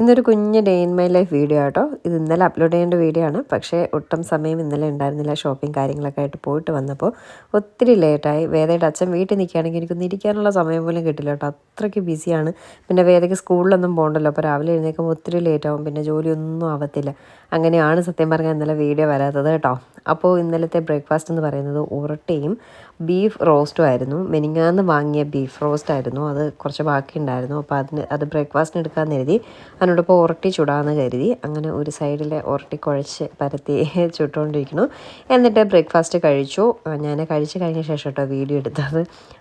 ഇന്നൊരു കുഞ്ഞ് day in my life video ആട്ടോ. ഇത് ഇന്നലെ അപ്ലോഡ് ചെയ്യേണ്ട വീഡിയോ ആണ്. പക്ഷേ ഒട്ടും സമയം ഇന്നലെ ഉണ്ടായിരുന്നില്ല. ഷോപ്പിംഗ് കാര്യങ്ങളൊക്കെ ആയിട്ട് പോയിട്ട് വന്നപ്പോൾ ഒത്തിരി ലേറ്റായി വേദയുടെ അച്ഛൻ വീട്ടിൽ നിൽക്കുകയാണെങ്കിൽ എനിക്കൊന്ന് ഇരിക്കാനുള്ള സമയം പോലും കിട്ടില്ല കേട്ടോ. അത്രയ്ക്ക് ബിസിയാണ് പിന്നെ വേദയ്ക്ക് സ്കൂളിലൊന്നും പോകണ്ടല്ലോ. അപ്പോൾ രാവിലെ എഴുന്നേൽക്കുമ്പോൾ ഒത്തിരി ലേറ്റ് ആവും. പിന്നെ ജോലിയൊന്നും ആവത്തില്ല. അങ്ങനെയാണ് സത്യം പറഞ്ഞാൽ ഇന്നലെ വീഡിയോ വരാത്തത് കേട്ടോ. അപ്പോൾ ഇന്നലത്തെ ബ്രേക്ക്ഫാസ്റ്റ് എന്ന് പറയുന്നത് ഉറട്ടയും ബീഫ് റോസ്റ്റും ആയിരുന്നു. മെനിങ്ങാന്ന് വാങ്ങിയ ബീഫ് റോസ്റ്റ് ആയിരുന്നു. അത് കുറച്ച് ബാക്കി ഉണ്ടായിരുന്നു അപ്പോൾ അതിന് അത് ബ്രേക്ക്ഫാസ്റ്റിന് എടുക്കാമെന്ന് കരുതി. അതിനോടൊപ്പം ഉരട്ടി ചുടാമെന്ന് കരുതി. അങ്ങനെ ഒരു സൈഡിലെ ഉരട്ടി കുഴച്ച് പരത്തി ചുട്ടുകൊണ്ടിരിക്കുന്നു എന്നിട്ട് ബ്രേക്ക്ഫാസ്റ്റ് കഴിച്ചു. ഞാൻ കഴിച്ച് കഴിഞ്ഞ ശേഷം കേട്ടോ വീഡിയോ എടുത്തത്.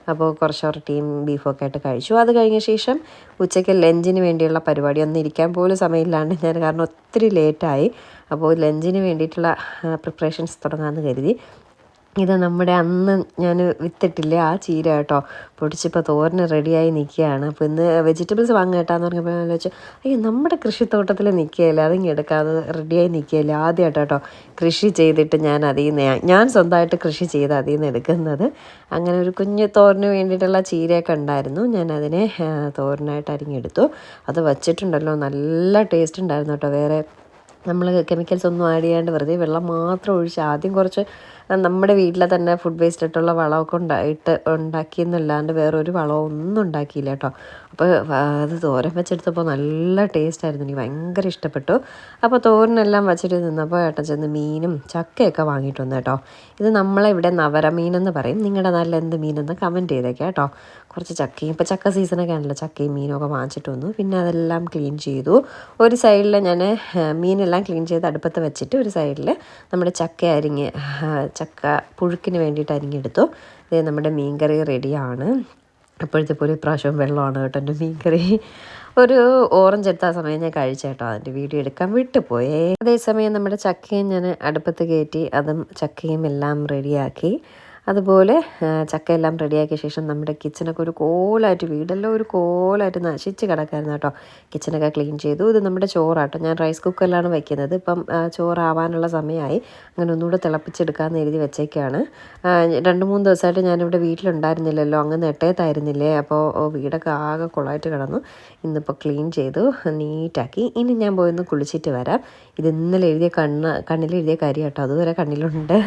അപ്പോൾ കുറച്ച് ഉരട്ടിയും ബീഫൊക്കെ ആയിട്ട് കഴിച്ചു. അത് കഴിഞ്ഞ ശേഷം ഉച്ചയ്ക്ക് ലഞ്ചിന് വേണ്ടിയുള്ള പരിപാടി ഒന്നും ഇരിക്കാൻ പോലും സമയമില്ലാണ്ട് ഞാൻ കാരണം ഒത്തിരി ലേറ്റായി. അപ്പോൾ ലഞ്ചിന് വേണ്ടിയിട്ടുള്ള പ്രിപ്പറേഷൻസ് തുടങ്ങാമെന്ന് കരുതി. ഇത് നമ്മുടെ അന്ന് ഞാൻ വിത്തിട്ടില്ലേ ആ ചീര കേട്ടോ. പൊടിച്ചിപ്പോൾ തോരന് റെഡിയായി നിൽക്കുകയാണ് അപ്പോൾ ഇന്ന് വെജിറ്റബിൾസ് വാങ്ങുക കേട്ടാന്ന് പറഞ്ഞപ്പോൾ ഞാൻ വെച്ചു അയ്യോ നമ്മുടെ കൃഷിത്തോട്ടത്തിൽ നിൽക്കുകയില്ല അതിങ്ങ് എടുക്കാതെ റെഡിയായി നിൽക്കുകയില്ല ആദ്യമായിട്ട് കേട്ടോ കൃഷി ചെയ്തിട്ട് ഞാൻ അതിൽ നിന്ന് ഞാൻ സ്വന്തമായിട്ട് കൃഷി ചെയ്ത് അതിൽ നിന്ന് എടുക്കുന്നത്. അങ്ങനെ ഒരു കുഞ്ഞ് തോരന് വേണ്ടിയിട്ടുള്ള ചീരയൊക്കെ ഉണ്ടായിരുന്നു. ഞാൻ അതിനെ തോരനായിട്ട് അരിഞ്ഞെടുത്തു. അത് വച്ചിട്ടുണ്ടല്ലോ നല്ല ടേസ്റ്റ് ഉണ്ടായിരുന്നു കേട്ടോ. വേറെ നമ്മൾ കെമിക്കൽസ് ഒന്നും ആഡ് ചെയ്യാണ്ട് വെറുതെ വെള്ളം മാത്രം ഒഴിച്ച് ആദ്യം കുറച്ച് നമ്മുടെ വീട്ടിലെ തന്നെ ഫുഡ് വേസ്റ്റ് ആയിട്ടുള്ള വളമൊക്കെ ഉണ്ടായിട്ട് ഉണ്ടാക്കിയെന്നല്ലാണ്ട് വേറെ ഒരു വളവും ഒന്നും ഉണ്ടാക്കിയില്ല കേട്ടോ. അപ്പോൾ അത് തോരൻ വെച്ചെടുത്തപ്പോൾ നല്ല ടേസ്റ്റ് ആയിരുന്നു. എനിക്ക് ഭയങ്കര ഇഷ്ടപ്പെട്ടു. അപ്പോൾ തോരനെല്ലാം വെച്ചിട്ട് നിന്നപ്പോൾ ഏട്ടൻ ചെന്ന് മീനും ചക്കയൊക്കെ വാങ്ങിയിട്ട് വന്നു കേട്ടോ. ഇത് നമ്മളെ ഇവിടെ നവരമീനെന്ന് പറയും. നിങ്ങളുടെ നല്ല എന്ത് മീനെന്ന് കമന്റ് ചെയ്തേക്കാം കേട്ടോ. കുറച്ച് ചക്കയും ഇപ്പോൾ ചക്ക സീസണൊക്കെ ആണല്ലോ. ചക്കയും മീനും ഒക്കെ വാങ്ങിച്ചിട്ട് വന്നു. പിന്നെ അതെല്ലാം ക്ലീൻ ചെയ്തു. ഒരു സൈഡിൽ ഞാൻ മീനെല്ലാം ക്ലീൻ ചെയ്ത് അടുപ്പത്ത് വെച്ചിട്ട് ഒരു സൈഡിൽ നമ്മുടെ ചക്ക അരിഞ്ഞ് ചക്ക പുഴുക്കിന് വേണ്ടിയിട്ട് അരിഞ്ഞെടുത്തു ഇത് നമ്മുടെ മീൻകറി റെഡിയാണ്. അപ്പോഴത്തെ പോലെ ഇപ്രാവശ്യം വെള്ളമാണ് കേട്ടോ എന്റെ മീൻകറി. ഒരു ഓറഞ്ച് എടുത്ത സമയം ഞാൻ കഴിച്ചേട്ടോ അതിന്റെ വീഡിയോ എടുക്കാൻ വിട്ടുപോയേ. അതേസമയം നമ്മുടെ ചക്കയും ഞാൻ അടുപ്പത്ത് കയറ്റി അതും ചക്കയും എല്ലാം റെഡിയാക്കി. അതുപോലെ ചക്കയെല്ലാം റെഡിയാക്കിയ ശേഷം നമ്മുടെ കിച്ചനൊക്കെ ഒരു കോലായിട്ട് വീടെല്ലാം ഒരു കോലായിട്ട് നശിച്ച് കിടക്കായിരുന്നു കേട്ടോ. കിച്ചനൊക്കെ ക്ലീൻ ചെയ്തു. ഇത് നമ്മുടെ ചോറാട്ടോ. ഞാൻ റൈസ് കുക്കറിലാണ് വയ്ക്കുന്നത് ഇപ്പം ചോറാവാനുള്ള സമയമായി. അങ്ങനെ ഒന്നുകൂടെ തിളപ്പിച്ചെടുക്കാമെന്ന് എഴുതി വെച്ചേക്കാണ്. രണ്ട് മൂന്ന് ദിവസമായിട്ട് ഞാനിവിടെ വീട്ടിലുണ്ടായിരുന്നില്ലല്ലോ. അങ്ങ് നെട്ടേത്തായിരുന്നില്ലേ അപ്പോൾ വീടൊക്കെ ആകെ കുളമായിട്ട് കിടന്നു. ഇന്നിപ്പോൾ ക്ലീൻ ചെയ്തു നീറ്റാക്കി. ഇനി ഞാൻ പോയി കുളിച്ചിട്ട് വരാം. ഇത് ഇന്നലെ എഴുതിയ കണ്ണ് കണ്ണിൽ എഴുതിയ കാര്യം കേട്ടോ അതുവരെ കണ്ണിലുണ്ട്.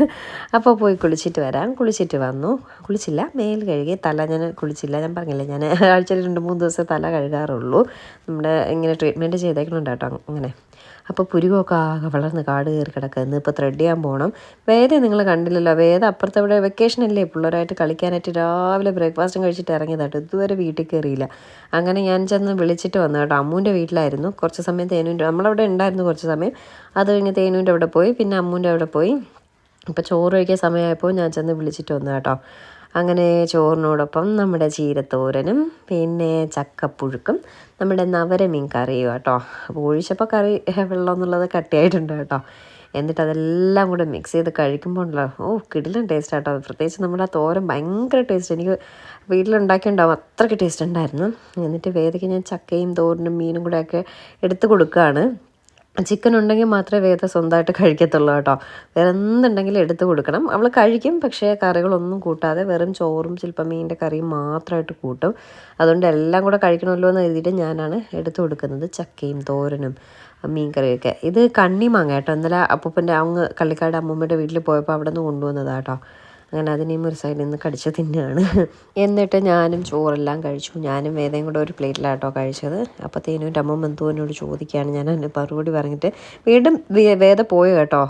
അപ്പോൾ പോയി കുളിച്ചിട്ട് വരാം. കുളിച്ചിട്ട് വന്നു. കുളിച്ചില്ല മേൽ കഴുകി തല ഞാൻ കുളിച്ചില്ല. ഞാൻ പറഞ്ഞില്ല ഞാൻ ആഴ്ചയിൽ രണ്ട് മൂന്ന് ദിവസം തല കഴുകാറുള്ളൂ. നമ്മുടെ ഇങ്ങനെ ട്രീറ്റ്മെന്റ് ചെയ്തേക്കുന്നുണ്ട് കേട്ടോ അങ്ങനെ. അപ്പോൾ പുരുവൊക്കെ ആകെ വളർന്ന് കാട് കയറി കിടക്കുന്നു ഇപ്പോൾ ത്രെഡ് ചെയ്യാൻ പോകണം വേദ നിങ്ങൾ കണ്ടില്ലല്ലോ വേദ അപ്പുറത്തെ ഇവിടെ വെക്കേഷൻ അല്ലേ? പിള്ളേരായിട്ട് കളിക്കാനായിട്ട് രാവിലെ ബ്രേക്ക്ഫാസ്റ്റും കഴിച്ചിട്ട് ഇറങ്ങിയതാട്ടോ. ഇതുവരെ വീട്ടിൽ കയറിയില്ല. അങ്ങനെ ഞാൻ ചെന്ന് വിളിച്ചിട്ട് വന്നു കേട്ടോ. അമ്മൂന്റെ വീട്ടിലായിരുന്നു. കുറച്ച് സമയം തേനൂന്റെ നമ്മളവിടെ ഉണ്ടായിരുന്നു കുറച്ച് സമയം. അത് കഴിഞ്ഞ് തേനൂന്റെ അവിടെ പോയി. പിന്നെ അമ്മൂന്റെ അവിടെ പോയി. ഇപ്പോൾ ചോറ് കഴിക്കാൻ സമയമായപ്പോൾ ഞാൻ ചെന്ന് വിളിച്ചിട്ട് വന്നു കേട്ടോ. അങ്ങനെ ചോറിനോടൊപ്പം നമ്മുടെ ചീരത്തോരനും പിന്നെ ചക്കപ്പുഴുക്കും നമ്മുടെ നവരമീൻ കറിയും കേട്ടോ. അപ്പോൾ ഒഴിച്ചപ്പോൾ കറി വെള്ളം എന്നുള്ളത് കട്ടിയായിട്ടുണ്ട് കേട്ടോ. എന്നിട്ട് അതെല്ലാം കൂടെ മിക്സ് ചെയ്ത് കഴിക്കുമ്പോൾ ഉണ്ടല്ലോ. ഓ കിടിലൻ ടേസ്റ്റ് ആട്ടോ. പ്രത്യേകിച്ച് നമ്മുടെ ആ തോരൻ ഭയങ്കര ടേസ്റ്റ് എനിക്ക് വീട്ടിലുണ്ടാക്കിയുണ്ടാവും അത്രയ്ക്ക് ടേസ്റ്റ് ഉണ്ടായിരുന്നു. എന്നിട്ട് വേദയ്ക്ക് ഞാൻ ചക്കയും തോരനും മീനും കൂടെയൊക്കെ എടുത്തു കൊടുക്കുകയാണ്. ചിക്കൻ ഉണ്ടെങ്കിൽ മാത്രമേ വേദ സ്വന്തമായിട്ട് കഴിക്കത്തുള്ളൂ കേട്ടോ. വേറെ എന്തുണ്ടെങ്കിലും എടുത്തു കൊടുക്കണം. അവൾ കഴിക്കും പക്ഷേ കറികളൊന്നും കൂട്ടാതെ വെറും ചോറും ചിലപ്പം മീനിന്റെ കറിയും മാത്രമായിട്ട് കൂട്ടും. അതുകൊണ്ട് എല്ലാം കൂടെ കഴിക്കണമല്ലോ എന്ന് എഴുതിയിട്ട് ഞാനാണ് എടുത്തു കൊടുക്കുന്നത് ചക്കയും തോരനും മീൻ കറിയൊക്കെ ഇത് കണ്ണിമാങ്ങ കേട്ടോ. ഇന്നലെ അപ്പൂപ്പന്റെ അങ്ങ് കള്ളിക്കാട് അമ്മൂമ്മയുടെ വീട്ടിൽ പോയപ്പോൾ അവിടെ നിന്ന് കൊണ്ടുവന്നതാണ് കേട്ടോ. അങ്ങനെ അതിനെയും ഒരു സൈഡിൽ നിന്ന് കടിച്ച് തിന്നുകയാണ് എന്നിട്ട് ഞാനും ചോറെല്ലാം കഴിച്ചു. ഞാനും വേദയും കൂടെ ഒരു പ്ലേറ്റിലാട്ടോ കഴിച്ചത്. അപ്പോഴത്തേനും എന്റെ അമ്മ ബന്ധുവിനോട് ചോദിക്കുകയാണ്. ഞാൻ അതിന് മറുപടി പറഞ്ഞിട്ട് വീണ്ടും വേദ പോയി കേട്ടോ?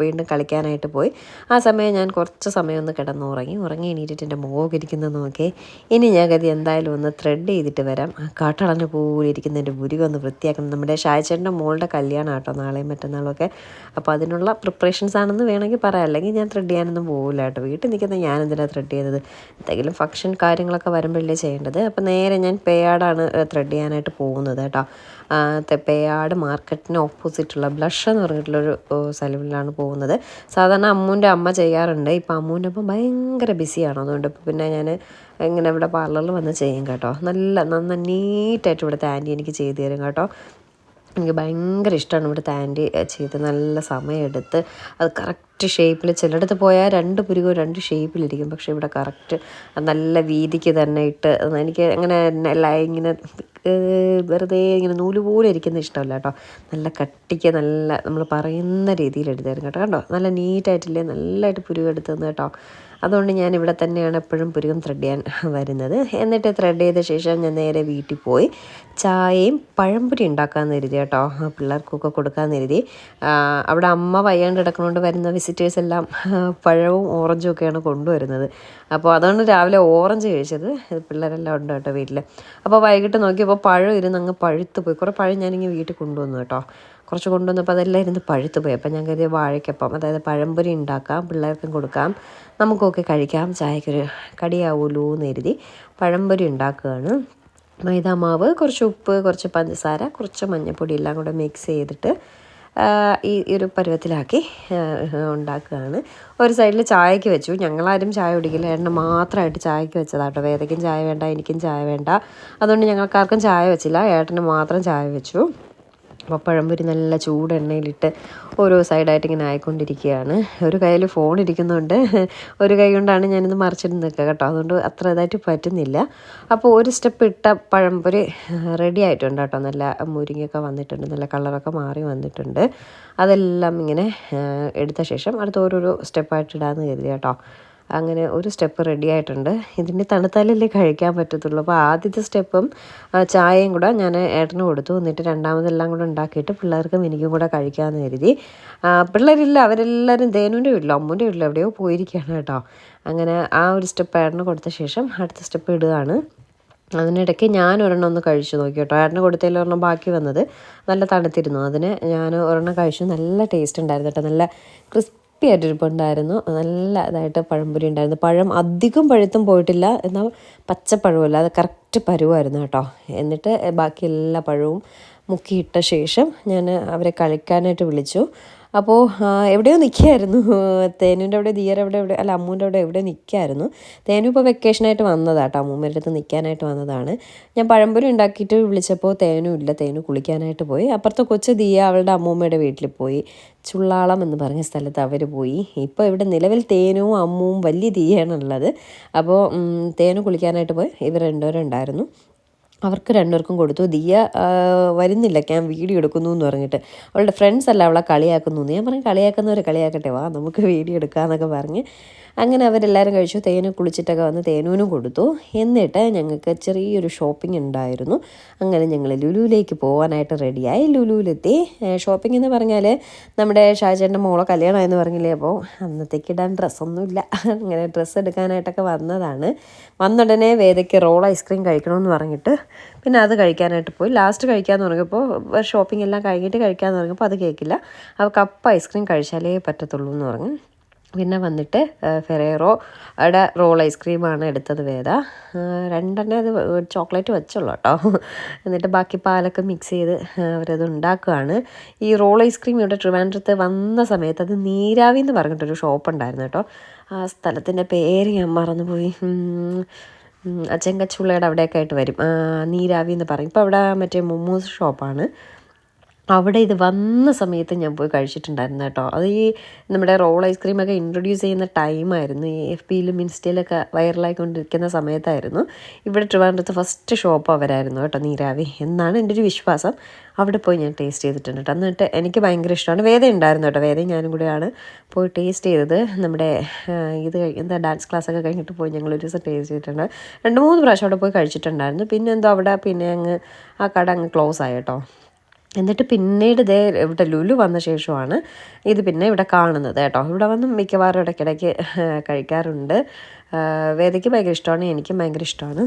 വീണ്ടും കളിക്കാനായിട്ട് പോയി. ആ സമയം ഞാൻ കുറച്ച് സമയം ഒന്ന് കിടന്നുറങ്ങി. ഉറങ്ങി എണീറ്റിട്ട് എന്റെ മുഖമൊക്കെ ഇരിക്കുന്നത് നോക്കി. ഇനി ഞാൻ കരുതി എന്തായാലും ഒന്ന് ത്രെഡ് ചെയ്തിട്ട് വരാം. കാട്ടളഞ്ഞ പോലെ ഇരിക്കുന്ന എന്റെ പുരികം ഒന്ന് വൃത്തിയാക്കണം. നമ്മുടെ ഷായച്ചേട്ടന്റെ മോളുടെ കല്യാണം കേട്ടോ നാളെയും മറ്റന്നാളൊക്കെ അപ്പോൾ അതിനുള്ള പ്രിപ്പറേഷൻസ് ആണെന്ന് വേണമെങ്കിൽ പറയാം. അല്ലെങ്കിൽ ഞാൻ ത്രെഡ് ചെയ്യാനൊന്നും പോകില്ല കേട്ടോ വീട്ടിൽ നിൽക്കുന്ന ഞാൻ എന്തിനാണ് ത്രെഡ് ചെയ്തത് എന്തെങ്കിലും ഫംഗ്ഷൻ കാര്യങ്ങളൊക്കെ വരുമ്പോഴല്ലേ ചെയ്യേണ്ടത്? അപ്പോൾ നേരെ ഞാൻ പേയാടാണ് ത്രെഡ് ചെയ്യാനായിട്ട് പോകുന്നത് കേട്ടോ. പേയാട് മാർക്കറ്റിന് ഓപ്പോസിറ്റുള്ള ബ്ലഷ് എന്ന് പറഞ്ഞിട്ടുള്ളൊരു സലൂണിലാണ് പോകുന്നത്. സാധാരണ അമ്മൂന്റെ അമ്മ ചെയ്യാറുണ്ട്. ഇപ്പം അമ്മൂന്റെ അമ്മ ഭയങ്കര ബിസിയാണ്. അതുകൊണ്ട് ഇപ്പോൾ പിന്നെ ഞാൻ ഇങ്ങനെ ഇവിടെ പാർലറിൽ വന്ന് ചെയ്യും കേട്ടോ. നല്ല നന്ന നീറ്റായിട്ട് ഇവിടുത്തെ ആന്റി എനിക്ക് ചെയ്തു തരും കേട്ടോ. എനിക്ക് ഭയങ്കര ഇഷ്ടമാണ് ഇവിടുത്തെ ആന്റി ചെയ്ത്. നല്ല സമയമെടുത്ത് അത് കറക്റ്റ് ഷേപ്പിൽ ചിലയിടത്ത് പോയാൽ രണ്ട് പുരുകവും രണ്ട് ഷേപ്പിലിരിക്കും. പക്ഷേ ഇവിടെ കറക്റ്റ് നല്ല വീതിക്ക് തന്നെ ഇട്ട് എനിക്ക് അങ്ങനെ ഇങ്ങനെ വെറുതെ ഇങ്ങനെ നൂൽ പോലെ ഇരിക്കുന്ന ഇഷ്ടമല്ല കേട്ടോ. നല്ല കട്ടിക്ക് നല്ല നമ്മൾ പറയുന്ന രീതിയിൽ എടുത്തായിരുന്നു കേട്ടോ. കണ്ടോ? നല്ല നീറ്റായിട്ടില്ലേ? നല്ലതായിട്ട് പുരുവെടുത്തു തന്നു കേട്ടോ. അതുകൊണ്ട് ഞാൻ ഇവിടെ തന്നെയാണ് എപ്പോഴും പുരുകം ത്രെഡ് ചെയ്യാൻ വരുന്നത്. എന്നിട്ട് ത്രെഡ് ചെയ്ത ശേഷം ഞാൻ നേരെ വീട്ടിൽ പോയി ചായയും പഴംപൊരി ഉണ്ടാക്കാമെന്ന് കരുതി കേട്ടോ. പിള്ളേർക്കൊക്കെ കൊടുക്കാമെന്ന് കരുതി. അവിടെ അമ്മ വയ്യാണ്ട് കിടക്കണോണ്ട് വരുന്ന വിസിറ്റേഴ്സ് എല്ലാം പഴവും ഓറഞ്ചും ഒക്കെയാണ് കൊണ്ടുവരുന്നത്. അപ്പോൾ അതുകൊണ്ട് രാവിലെ ഓറഞ്ച് കഴിച്ചത് പിള്ളേരെല്ലാം ഉണ്ട് കേട്ടോ വീട്ടിൽ അപ്പോൾ വൈകിട്ട് നോക്കിയപ്പോൾ പഴം ഇരുന്ന് അങ്ങ് പഴുത്ത് പോയി. കുറേ പഴം ഞാനിങ്ങനെ വീട്ടിൽ കൊണ്ടുവന്നു കേട്ടോ. കുറച്ച് കൊണ്ടുവന്നപ്പോൾ അതെല്ലാം ഇരുന്ന് പഴുത്ത് പോയി. അപ്പം ഞാൻ കരുതിയ വാഴയ്ക്കപ്പം അതായത് പഴംപൊരി ഉണ്ടാക്കാം പിള്ളേർക്കും കൊടുക്കാം നമുക്കൊക്കെ കഴിക്കാം ചായക്കൊരു കടിയാവുമല്ലോ എന്ന് കരുതി പഴംപൊരി ഉണ്ടാക്കുകയാണ്. മൈദാമാവ് കുറച്ച് ഉപ്പ് കുറച്ച് പഞ്ചസാര കുറച്ച് മഞ്ഞൾപ്പൊടി എല്ലാം കൂടെ മിക്സ് ചെയ്തിട്ട് ഈ ഒരു പരുവത്തിലാക്കി ഉണ്ടാക്കുകയാണ്. ഒരു സൈഡിൽ ചായക്ക് വെച്ചു. ഞങ്ങളാരും ചായ കുടിക്കില്ല. എണ്ണ മാത്രമായിട്ട് ചായക്ക് വെച്ചതാട്ടോ. വേദയ്ക്കും ചായ വേണ്ട എനിക്കും ചായ വേണ്ട. അതുകൊണ്ട് ഞങ്ങൾക്കാർക്കും ചായ വെച്ചില്ല. ഏട്ടന് മാത്രം ചായ വെച്ചു. അപ്പോൾ പഴംപൊരി നല്ല ചൂട് എണ്ണയിലിട്ട് ഓരോ സൈഡായിട്ട് ഇങ്ങനെ ആയിക്കൊണ്ടിരിക്കുകയാണ്. ഒരു കയ്യിൽ ഫോൺ ഇരിക്കുന്നുണ്ട് ഒരു കൈ കൊണ്ടാണ് ഞാനിത് മറിച്ചിട്ട് നിൽക്കുക കേട്ടോ. അതുകൊണ്ട് അത്ര ഇതായിട്ട് പറ്റുന്നില്ല. അപ്പോൾ ഒരു സ്റ്റെപ്പ് ഇട്ട പഴംപൊരി റെഡി ആയിട്ടുണ്ട് കേട്ടോ. നല്ല മുരിങ്ങയൊക്കെ വന്നിട്ടുണ്ട്. നല്ല കളറൊക്കെ മാറി വന്നിട്ടുണ്ട്. അതെല്ലാം ഇങ്ങനെ എടുത്ത ശേഷം അടുത്ത ഓരോരോ സ്റ്റെപ്പായിട്ട് ഇടാമെന്ന് കരുതി കേട്ടോ. അങ്ങനെ ഒരു സ്റ്റെപ്പ് റെഡി ആയിട്ടുണ്ട്. ഇതിന്റെ തണുത്താലല്ലേ കഴിക്കാൻ പറ്റത്തുള്ളൂ. അപ്പോൾ ആദ്യത്തെ സ്റ്റെപ്പും ചായയും കൂടെ ഞാൻ ഏട്ടന് കൊടുത്തു. എന്നിട്ട് രണ്ടാമതെല്ലാം കൂടെ ഉണ്ടാക്കിയിട്ട് പിള്ളേർക്കും എനിക്കും കൂടെ കഴിക്കാമെന്ന് കരുതി. പിള്ളേരില്ല അവരെല്ലാവരും ദേനുവിന്റെ വീട്ടിലോ അമ്മൂന്റെ വീട്ടിലോ എവിടെയോ പോയിരിക്കുകയാണ് കേട്ടോ. അങ്ങനെ ആ ഒരു സ്റ്റെപ്പ് ഏട്ടന് കൊടുത്ത ശേഷം അടുത്ത സ്റ്റെപ്പ് ഇടുകയാണ്. അതിനിടയ്ക്ക് ഞാൻ ഒരെണ്ണം ഒന്ന് കഴിച്ചു നോക്കി കേട്ടോ. ഏട്ടന് കൊടുത്തതിൽ ഒരെണ്ണം ബാക്കി വന്നത് നല്ല തണുത്തിരുന്നു. അതിന് ഞാൻ ഒരെണ്ണം കഴിച്ചു. നല്ല ടേസ്റ്റ് ഉണ്ടായിരുന്നു കേട്ടോ. നല്ല ക്രിസ്പി ആയിട്ടിരിപ്പുണ്ടായിരുന്നു നല്ല ഇതായിട്ട് പഴംപൊരി ഉണ്ടായിരുന്നു. പഴം അധികം പഴുത്തും പോയിട്ടില്ല. എന്നാൽ പച്ചപ്പഴമല്ല അത് കറക്റ്റ് പരുവായിരുന്നു കേട്ടോ. എന്നിട്ട് ബാക്കി എല്ലാ പഴവും മുക്കിയിട്ട ശേഷം ഞാൻ അവരെ കളിക്കാനായിട്ട് വിളിച്ചു. അപ്പോൾ എവിടെയോ നിൽക്കുകയായിരുന്നു തേനുവിന്റെ അവിടെ ദിയർ എവിടെ എവിടെ അല്ല അമ്മൂന്റെ അവിടെ എവിടെ നിൽക്കുകയായിരുന്നു തേനു ഇപ്പോൾ വെക്കേഷനായിട്ട് വന്നതാട്ടോ. അമ്മൂമ്മയുടെ അടുത്ത് നിൽക്കാനായിട്ട് വന്നതാണ്. ഞാൻ പഴംപൊരി ഉണ്ടാക്കിയിട്ട് വിളിച്ചപ്പോൾ തേനും ഇല്ല. തേനു കുളിക്കാനായിട്ട് പോയി. അപ്പുറത്തെ കൊച്ചു ദിയ അവളുടെ അമ്മൂമ്മയുടെ വീട്ടിൽ പോയി. ചുള്ളാളം എന്ന് പറഞ്ഞ സ്ഥലത്ത് അവർ പോയി. ഇപ്പോൾ ഇവിടെ നിലവിൽ തേനുവും അമ്മുവും വലിയ തീയാണുള്ളത് അപ്പോൾ തേനു കുളിക്കാനായിട്ട് പോയി. ഇവർ രണ്ടുപേരും ഉണ്ടായിരുന്നു. അവർക്ക് രണ്ടുപേർക്കും കൊടുത്തു. ദിയ വരുന്നില്ല. ഞാൻ വീഡിയോ എടുക്കുന്നു എന്ന് പറഞ്ഞിട്ട്. അവളുടെ ഫ്രണ്ട്സ് അല്ല അവളെ കളിയാക്കുന്നു ഞാൻ പറഞ്ഞു കളിയാക്കുന്നവർ കളിയാക്കട്ടെ. വാ നമുക്ക് വീഡിയോ എടുക്കാമെന്നൊക്കെ പറഞ്ഞ് അങ്ങനെ അവരെല്ലാവരും കഴിച്ചു. തേന് കുളിച്ചിട്ടൊക്കെ വന്ന് തേനൂനും കൊടുത്തു. എന്നിട്ട് ഞങ്ങൾക്ക് ചെറിയൊരു ഷോപ്പിംഗ് ഉണ്ടായിരുന്നു. അങ്ങനെ ഞങ്ങൾ ലുലുവിലേക്ക് പോകാനായിട്ട് റെഡിയായി ലുലുവിലെത്തി. ഷോപ്പിംഗ് എന്ന് പറഞ്ഞാൽ നമ്മുടെ ഷാജേന്റെ മോളെ കല്യാണം എന്ന് പറഞ്ഞില്ലേ? അപ്പോൾ അന്നത്തേക്ക് ഇടാൻ ഡ്രസ്സൊന്നുമില്ല അങ്ങനെ ഡ്രസ്സ് എടുക്കാനായിട്ടൊക്കെ വന്നതാണ്. വന്നുടനെ വേദയ്ക്ക് റോൾ ഐസ്ക്രീം കഴിക്കണമെന്ന് പറഞ്ഞിട്ട് പിന്നെ അത് കഴിക്കാനായിട്ട് പോയി. ലാസ്റ്റ് കഴിക്കാമെന്ന് പറഞ്ഞപ്പോൾ ഷോപ്പിംഗ് എല്ലാം കഴിഞ്ഞിട്ട് കഴിക്കാമെന്ന് പറഞ്ഞപ്പോൾ അത് കേൾക്കില്ല അവൾക്ക് കപ്പ് ഐസ്ക്രീം കഴിച്ചാലേ പറ്റത്തുള്ളൂ എന്ന് പറഞ്ഞു. പിന്നെ വന്നിട്ട് ഫെറേറോ അവിടെ റോൾ ഐസ്ക്രീമാണ് എടുത്തത് വേദ. രണ്ടെണ്ണേ അത് ചോക്ലേറ്റ് വെച്ചുള്ളൂ കേട്ടോ എന്നിട്ട് ബാക്കി പാലൊക്കെ മിക്സ് ചെയ്ത് അവരത് ഉണ്ടാക്കുകയാണ്. ഈ റോൾ ഐസ്ക്രീം ഇവിടെ ട്രിവാൻഡ്രത്ത് വന്ന സമയത്ത് അത് നീരാവി എന്ന് പറഞ്ഞിട്ടൊരു ഷോപ്പ് ഉണ്ടായിരുന്നു കേട്ടോ ആ സ്ഥലത്തിന്റെ പേര് ഞാൻ മറന്നുപോയി. ചെങ്കച്ചുള്ളയുടെ അവിടെയൊക്കെ ആയിട്ട് വരും. നീരാവി എന്ന് പറയും. ഇപ്പോൾ അവിടെ മറ്റേ മൊമ്മൂസ് ഷോപ്പാണ് അവിടെ ഇത് വന്ന സമയത്ത് ഞാൻ പോയി കഴിച്ചിട്ടുണ്ടായിരുന്നു കേട്ടോ. അത് ഈ നമ്മുടെ റോൾ ഐസ്ക്രീമൊക്കെ ഇൻട്രൊഡ്യൂസ് ചെയ്യുന്ന ടൈമായിരുന്നു ഈ എഫ് പിയിലും ഇൻസ്റ്റയിലൊക്കെ വൈറലായിക്കൊണ്ടിരിക്കുന്ന സമയത്തായിരുന്നു. ഇവിടെ ട്രിവാൻഡ്രത്ത് ഫസ്റ്റ് ഷോപ്പ് അവരായിരുന്നു കേട്ടോ നീരാവി. എന്നാണ് എന്റെ ഒരു വിശ്വാസം. അവിടെ പോയി ഞാൻ ടേസ്റ്റ് ചെയ്തിട്ടുണ്ട് കേട്ടോ. എന്നിട്ട് എനിക്ക് ഭയങ്കര ഇഷ്ടമാണ്. വേദ ഉണ്ടായിരുന്നു കേട്ടോ. വേദ ഞാനും കൂടെയാണ് പോയി ടേസ്റ്റ് ചെയ്തത്. നമ്മുടെ ഇത് എന്താ ഡാൻസ് ക്ലാസ്സൊക്കെ കഴിഞ്ഞിട്ട് പോയി ഞങ്ങൾ ഒരു ദിവസം ടേസ്റ്റ് ചെയ്തിട്ടുണ്ട്. രണ്ട് മൂന്ന് പ്രാവശ്യം അവിടെ പോയി കഴിച്ചിട്ടുണ്ടായിരുന്നു. പിന്നെ എന്തോ അവിടെ പിന്നെ അങ്ങ് ആ കട അങ്ങ് ക്ലോസ് ആയി കേട്ടോ. എന്നിട്ട് പിന്നീട് ഇതേ ഇവിടെ ലുലു വന്ന ശേഷമാണ് ഇത് പിന്നെ ഇവിടെ കാണുന്നത് കേട്ടോ. ഇവിടെ വന്ന് മിക്കവാറും ഇടയ്ക്കിടയ്ക്ക് കഴിക്കാറുണ്ട്. വേദയ്ക്ക് ഭയങ്കര ഇഷ്ടമാണ് എനിക്കും ഭയങ്കര ഇഷ്ടമാണ്.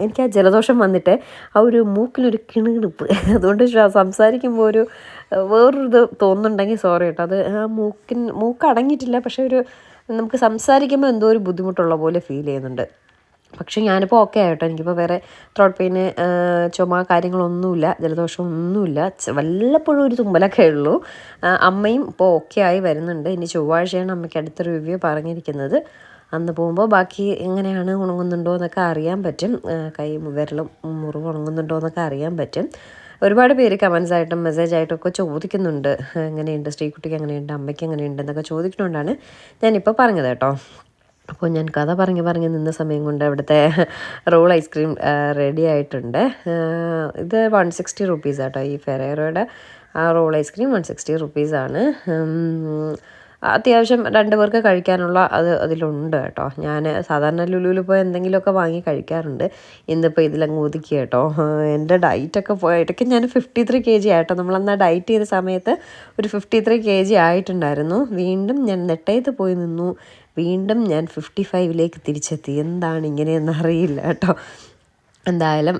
എനിക്ക് ആ ജലദോഷം വന്നിട്ട് ആ ഒരു മൂക്കിലൊരു കിണുകിണുപ്പ്. അതുകൊണ്ട് സംസാരിക്കുമ്പോൾ ഒരു വേറൊരു ഇത് തോന്നുന്നുണ്ടെങ്കിൽ സോറി കേട്ടോ. അത് ആ മൂക്കിൻ മൂക്ക് അടങ്ങിയിട്ടില്ല പക്ഷേ ഒരു നമുക്ക് സംസാരിക്കുമ്പോൾ എന്തോ ഒരു ബുദ്ധിമുട്ടുള്ള പോലെ ഫീൽ ചെയ്യുന്നുണ്ട്. പക്ഷേ ഞാനിപ്പോൾ ഓക്കെ ആയിട്ടോ. എനിക്കിപ്പോൾ വേറെ ത്രോട്ട് പെയിന് ചുമ കാര്യങ്ങളൊന്നുമില്ല. ജലദോഷം ഒന്നുമില്ല. വല്ലപ്പോഴും ഒരു തുമ്പലൊക്കെ ഉള്ളൂ. അമ്മയും ഇപ്പോൾ ഓക്കെ ആയി വരുന്നുണ്ട്. ഇനി ചൊവ്വാഴ്ചയാണ് അമ്മയ്ക്ക് അടുത്ത റിവ്യൂ പറഞ്ഞിരിക്കുന്നത്. അന്ന് പോകുമ്പോൾ ബാക്കി എങ്ങനെയാണ് ഉണങ്ങുന്നുണ്ടോ എന്നൊക്കെ അറിയാൻ പറ്റും. കൈ വിരലും മുറിവ് ഉണങ്ങുന്നുണ്ടോ എന്നൊക്കെ അറിയാൻ പറ്റും. ഒരുപാട് പേര് കമൻസ് ആയിട്ടും മെസ്സേജ് ആയിട്ടും ഒക്കെ ചോദിക്കുന്നുണ്ട്. എങ്ങനെയുണ്ട്? ശ്രീകുട്ടിക്ക് എങ്ങനെയുണ്ട്? അമ്മയ്ക്ക് എങ്ങനെയുണ്ട്? എന്നൊക്കെ ചോദിക്കുന്നുകൊണ്ടാണ് ഞാനിപ്പോൾ പറഞ്ഞത് കേട്ടോ. അപ്പോൾ ഞാൻ കഥ പറഞ്ഞ് പറഞ്ഞ് നിന്ന സമയം കൊണ്ട് അവിടുത്തെ റോൾ ഐസ്ക്രീം റെഡി ആയിട്ടുണ്ട്. ഇത് വൺ സിക്സ്റ്റി റുപ്പീസ് ആട്ടോ. ഈ ഫെറേറോയുടെ ആ റോൾ ഐസ്ക്രീം വൺ സിക്സ്റ്റി റുപ്പീസാണ് അത്യാവശ്യം രണ്ട് പേർക്ക് കഴിക്കാനുള്ള അത് അതിലുണ്ട് കേട്ടോ. ഞാൻ സാധാരണ ലുലുവിൽ പോയി എന്തെങ്കിലുമൊക്കെ വാങ്ങി കഴിക്കാറുണ്ട്. ഇന്നിപ്പോൾ ഇതിലങ്ങ് ഒതുക്കി കേട്ടോ. എന്റെ ഡയറ്റൊക്കെ പോയിട്ടൊക്കെ ഞാൻ ഫിഫ്റ്റി ത്രീ കെ ജി ആയിട്ടോ നമ്മളന്ന് ഡയറ്റ് ചെയ്ത സമയത്ത് ഒരു ഫിഫ്റ്റി ത്രീ കെ ജി ആയിട്ടുണ്ടായിരുന്നു. വീണ്ടും ഞാൻ നെട്ടയത്ത് പോയി നിന്നു. വീണ്ടും ഞാൻ ഫിഫ്റ്റി ഫൈവിലേക്ക് തിരിച്ചെത്തി. എന്താണ് ഇങ്ങനെയെന്ന് അറിയില്ല കേട്ടോ. എന്തായാലും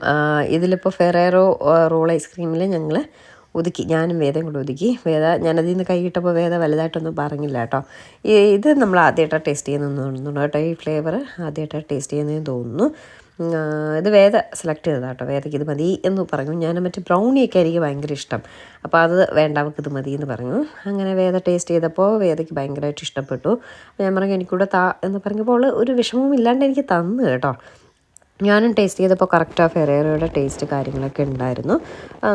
ഇതിലിപ്പോൾ ഫെറേറോ റോൾ ഐസ്ക്രീമിൽ ഞങ്ങൾ ഒതുക്കി. ഞാനും വേദം കൂടെ ഒതുക്കി. വേദ ഞാനതിൽ നിന്ന് കൈയിട്ടപ്പോൾ വേദ വലുതായിട്ടൊന്നും പറഞ്ഞില്ല കേട്ടോ. ഇത് നമ്മൾ ആദ്യമായിട്ടാണ് ടേസ്റ്റ് ചെയ്യുന്നതെന്ന് തോന്നുന്നു കേട്ടോ. ഈ ഫ്ലേവർ ആദ്യമായിട്ടാണ് ടേസ്റ്റ് ചെയ്യുന്നതെന്ന് തോന്നുന്നു. ഇത് വേദ സെലക്ട് ചെയ്തതാണ് കേട്ടോ. വേദയ്ക്ക് ഇത് മതി എന്ന് പറഞ്ഞു. ഞാൻ മറ്റേ ബ്രൗണിയൊക്കെ എനിക്ക് ഭയങ്കര ഇഷ്ടം. അപ്പോൾ അത് വേണ്ട അവൾക്ക് ഇത് മതി എന്ന് പറഞ്ഞു. അങ്ങനെ വേദ ടേസ്റ്റ് ചെയ്തപ്പോൾ വേദയ്ക്ക് ഭയങ്കരമായിട്ട് ഇഷ്ടപ്പെട്ടു. ഞാൻ പറഞ്ഞു എനിക്കൂടെ താ എന്ന് പറഞ്ഞപ്പോൾ ഒരു വിഷമവും ഇല്ലാണ്ട് എനിക്ക് തന്നു കേട്ടോ. ഞാനും ടേസ്റ്റ് ചെയ്തപ്പോൾ കറക്റ്റ് ആ ഫെറേറയുടെ ടേസ്റ്റ് കാര്യങ്ങളൊക്കെ ഉണ്ടായിരുന്നു.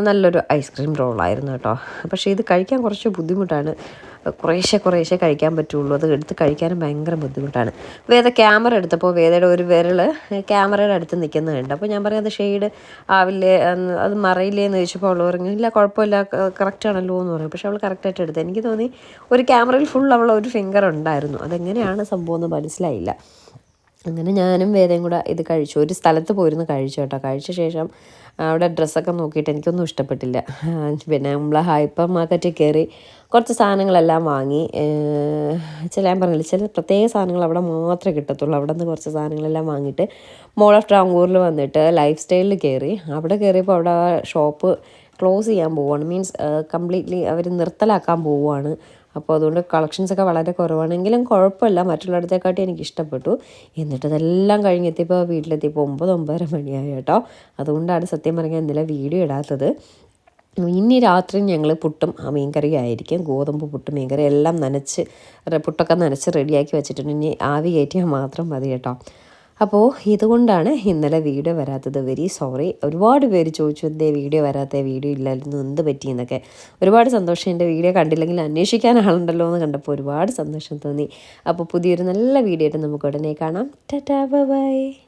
നല്ലൊരു ഐസ്ക്രീം റോളായിരുന്നു കേട്ടോ. പക്ഷേ ഇത് കഴിക്കാൻ കുറച്ച് ബുദ്ധിമുട്ടാണ്. കുറേശ്ശെ കുറേശ്ശെ കഴിക്കാൻ പറ്റുള്ളൂ. അത് എടുത്ത് കഴിക്കാനും ഭയങ്കര ബുദ്ധിമുട്ടാണ്. വേദ ക്യാമറ എടുത്തപ്പോൾ വേദയുടെ ഒരു വിരൽ ക്യാമറയുടെ അടുത്ത് നിൽക്കുന്നത് കണ്ട് അപ്പോൾ ഞാൻ പറയാം അത് ഷെയ്ഡ് ആവില്ലേ? അത് മറയില്ലേ എന്ന് ചോദിച്ചപ്പോൾ അവൾ പറഞ്ഞു ഇല്ല കുഴപ്പമില്ല. കറക്റ്റ് ആണല്ലോ എന്ന് പറഞ്ഞു. പക്ഷേ അവൾ കറക്റ്റായിട്ട് എടുത്തത്. എനിക്ക് തോന്നി ഒരു ക്യാമറയിൽ ഫുൾ അവൾ ഒരു ഫിംഗർ ഉണ്ടായിരുന്നു. അതെങ്ങനെയാണ് സംഭവം എന്ന് മനസ്സിലായില്ല. അങ്ങനെ ഞാനും വേദയും കൂടെ ഇത് കഴിച്ചു. ഒരു സ്ഥലത്ത് പോയിരുന്നു കഴിച്ചു കേട്ടോ. കഴിച്ച ശേഷം അവിടെ ഡ്രസ്സൊക്കെ നോക്കിയിട്ട് എനിക്കൊന്നും ഇഷ്ടപ്പെട്ടില്ല. പിന്നെ നമ്മൾ ഹൈപ്പർ മാർക്കറ്റിൽ കയറി കുറച്ച് സാധനങ്ങളെല്ലാം വാങ്ങി. ചില ഞാൻ പറഞ്ഞില്ല ചില പ്രത്യേക സാധനങ്ങൾ അവിടെ മാത്രമേ കിട്ടത്തുള്ളൂ. അവിടെ നിന്ന് കുറച്ച് സാധനങ്ങളെല്ലാം വാങ്ങിയിട്ട് മോൾ ഓഫ് ട്രാങ്കൂറിൽ വന്നിട്ട് ലൈഫ് സ്റ്റൈലിൽ കയറി. അവിടെ കയറിയപ്പോൾ അവിടെ ഷോപ്പ് ക്ലോസ് ചെയ്യാൻ പോവുകയാണ്. മീൻസ് കംപ്ലീറ്റ്ലി അവർ നിർത്തലാക്കാൻ പോവുകയാണ്. അപ്പോൾ അതുകൊണ്ട് കളക്ഷൻസ് ഒക്കെ വളരെ കുറവാണെങ്കിലും കുഴപ്പമില്ല. മറ്റുള്ളിടത്തെക്കാട്ടി എനിക്ക് ഇഷ്ടപ്പെട്ടു. എന്നിട്ട് ഇതെല്ലാം കഴിഞ്ഞെത്തിയപ്പോൾ വീട്ടിലെത്തിയപ്പോൾ ഒമ്പത് ഒമ്പതര മണിയായി കേട്ടോ. അതുകൊണ്ടാണ് സത്യം പറഞ്ഞാൽ ഇന്നലെ വീഡിയോ ഇടാത്തത്. ഇനി രാത്രി ഞങ്ങൾ പുട്ടും ആ മീൻകറി ആയിരിക്കും. ഗോതമ്പ് പുട്ട് മീൻകറി എല്ലാം നനച്ച് പുട്ടൊക്കെ നനച്ച് റെഡിയാക്കി വെച്ചിട്ടുണ്ട്. ഇനി ആവി കയറ്റിയാൽ മാത്രം മതി കേട്ടോ. അപ്പോൾ ഇതുകൊണ്ടാണ് ഇന്നലെ വീഡിയോ വരാത്തത്. Very sorry. ഒരുപാട് പേര് ചോദിച്ചു എന്തേ വീഡിയോ വരാത്ത വീഡിയോ ഇല്ലായിരുന്നു എന്ത് പറ്റി? എന്നൊക്കെ. ഒരുപാട് സന്തോഷം. എന്റെ വീഡിയോ കണ്ടില്ലെങ്കിൽ അന്വേഷിക്കാൻ ആളുണ്ടല്ലോ എന്ന് കണ്ടപ്പോൾ ഒരുപാട് സന്തോഷം തോന്നി. അപ്പോൾ പുതിയൊരു നല്ല വീഡിയോ ആയിട്ട് നമുക്ക് ഉടനെ കാണാം. Tata bye.